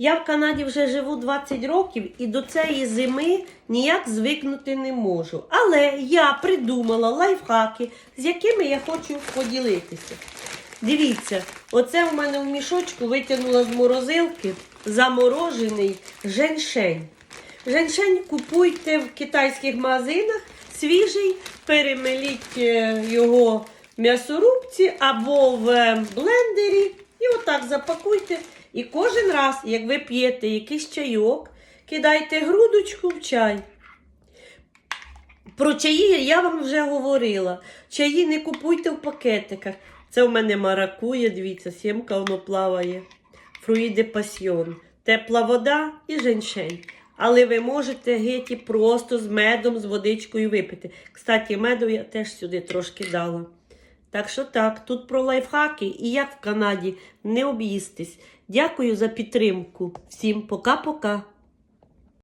Я в Канаді вже живу 20 років і до цієї зими ніяк звикнути не можу. Але я придумала лайфхаки, з якими я хочу поділитися. Дивіться, оце в мене в мішочку витягнула з морозилки заморожений женьшень. Женьшень купуйте в китайських магазинах свіжий, перемеліть е, його в м'ясорубці або в е, блендері і отак запакуйте. І кожен раз, як ви п'єте якийсь чайок, кидайте грудочку в чай. Про чаї я вам вже говорила. Чаї не купуйте в пакетиках. Це в мене маракує, дивіться, сімка воно плаває. Фруїде пасьйон. Тепла вода і женьшень. Але ви можете геті просто з медом, з водичкою випити. Кстати, меду я теж сюди трошки дала. Так що так, тут про лайфхаки і як в Канаді не об'їстись. Дякую за підтримку. Всім пока-пока.